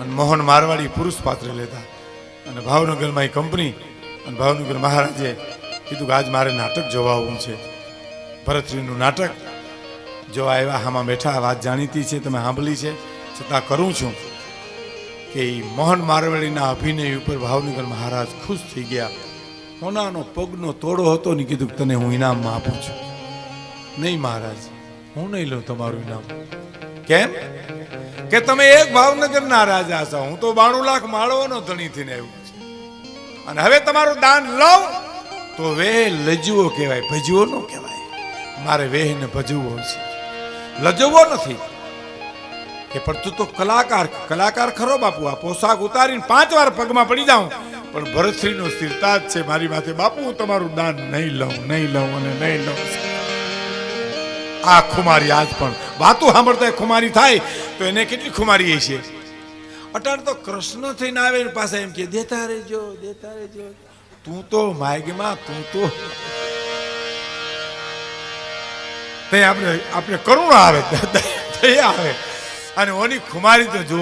અને મોહન મારવાડી પુરુષ પાત્ર લેતા. અને ભાવનગરમાં એ કંપની અને ભાવનગર મહારાજે કીધું કે આજ મારે નાટક જોવા આવવું છે. ભરતરીનું નાટક. જોવા આવ્યા આમાં બેઠા વાત જાણીતી છે, તમે સાંભળી છે, છતાં કરું છું કે એ મોહન મારવાડીના અભિનય ઉપર ભાવનગર મહારાજ ખુશ થઈ ગયા. હોનાનો પગનો તોડો હતો ને કીધું કે તને હું ઇનામમાં આપું છું. નહીં મહારાજ, હું નહીં લઉં તમારું ઇનામ. કેમ? કે તમે એક ભાવનગરના રાજા છો. હું તો બાણું લાખ માળવાનો ધણી થઈને આવ્યો છું. અને હવે તમારું દાન લઉં તો વેહ લજવો કહેવાય ભજવો ન કહેવાય. મારે વેહને ભજવો છે. લજવો નથી. કે પણ તું તો કલાકાર કલાકાર ખરો બાપુ. આ પોશાક ઉતારીને પાંચ વાર પગમાં પડી જાઉં. પણ ભરતશ્રીનો સ્થિરતા જ છે મારી માથે. બાપુ, હું તમારું દાન નહીં લઉં નહીં લઉં અને નહીં લઉં. આ ખુમારી આજ પણ. વાતું સાંભળતા ખુમારી થાય. તો એને કેટલી ખુમારી છે અટાણ તો કૃષ્ણ થઈને આવે ને પાસે એમ કે, દેતા રહેજો દેતા રહેજો. તું તો માયગમાં તું તો તે આપણે આપણે કરુણા આવે દયા આવે. અને ઓની ખુમારી તો જુઓ.